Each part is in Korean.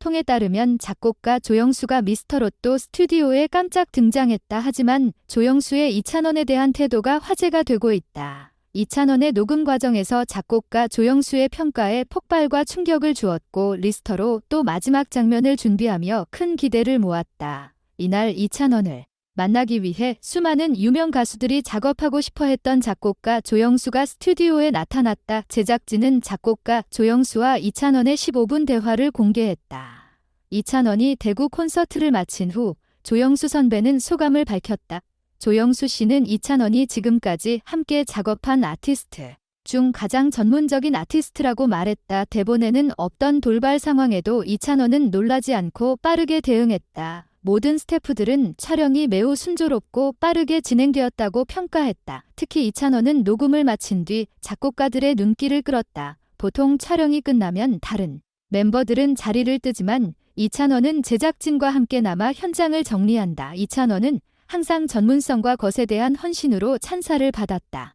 통에 따르면 작곡가 조영수가 미스터 로또 스튜디오에 깜짝 등장했다 하지만 조영수의 이찬원에 대한 태도가 화제가 되고 있다. 이찬원의 녹음 과정에서 작곡가 조영수의 평가에 폭발과 충격을 주었고 리스터로 또 마지막 장면을 준비하며 큰 기대를 모았다. 이날 이찬원을 만나기 위해 수많은 유명 가수들이 작업하고 싶어 했던 작곡가 조영수가 스튜디오에 나타났다. 제작진은 작곡가 조영수와 이찬원의 15분 대화를 공개했다. 이찬원이 대구 콘서트를 마친 후 조영수 선배는 소감을 밝혔다. 조영수 씨는 이찬원이 지금까지 함께 작업한 아티스트 중 가장 전문적인 아티스트라고 말했다. 대본에는 없던 돌발 상황에도 이찬원은 놀라지 않고 빠르게 대응했다. 모든 스태프들은 촬영이 매우 순조롭고 빠르게 진행되었다고 평가했다. 특히 이찬원은 녹음을 마친 뒤 작곡가들의 눈길을 끌었다. 보통 촬영이 끝나면 다른 멤버들은 자리를 뜨지만 이찬원은 제작진과 함께 남아 현장을 정리한다. 이찬원은 항상 전문성과 것에 대한 헌신으로 찬사를 받았다.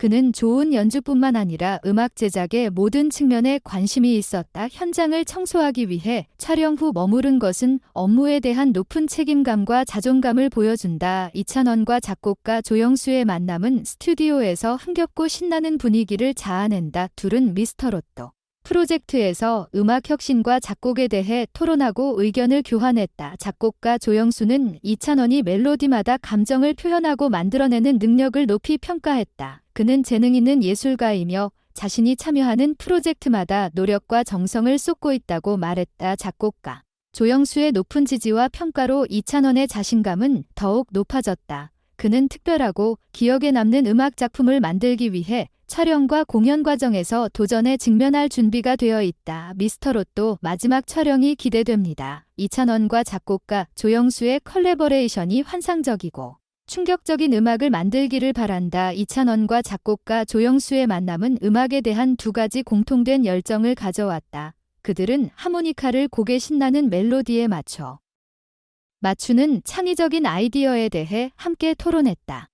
그는 좋은 연주뿐만 아니라 음악 제작의 모든 측면에 관심이 있었다. 현장을 청소하기 위해 촬영 후 머무른 것은 업무에 대한 높은 책임감과 자존감을 보여준다. 이찬원과 작곡가 조영수의 만남은 스튜디오에서 흥겹고 신나는 분위기를 자아낸다. 둘은 미스터 로또. 프로젝트에서 음악 혁신과 작곡에 대해 토론하고 의견을 교환했다. 작곡가 조영수는 이찬원이 멜로디마다 감정을 표현하고 만들어내는 능력을 높이 평가했다. 그는 재능 있는 예술가이며 자신이 참여하는 프로젝트마다 노력과 정성을 쏟고 있다고 말했다. 작곡가 조영수의 높은 지지와 평가로 이찬원의 자신감은 더욱 높아졌다. 그는 특별하고 기억에 남는 음악 작품을 만들기 위해 촬영과 공연 과정에서 도전에 직면할 준비가 되어 있다. 미스터 로또 마지막 촬영이 기대됩니다. 이찬원과 작곡가 조영수의 컬래버레이션이 환상적이고 충격적인 음악을 만들기를 바란다. 이찬원과 작곡가 조영수의 만남은 음악에 대한 두 가지 공통된 열정을 가져왔다. 그들은 하모니카를 곡의 신나는 멜로디에 맞춰 맞추는 창의적인 아이디어에 대해 함께 토론했다.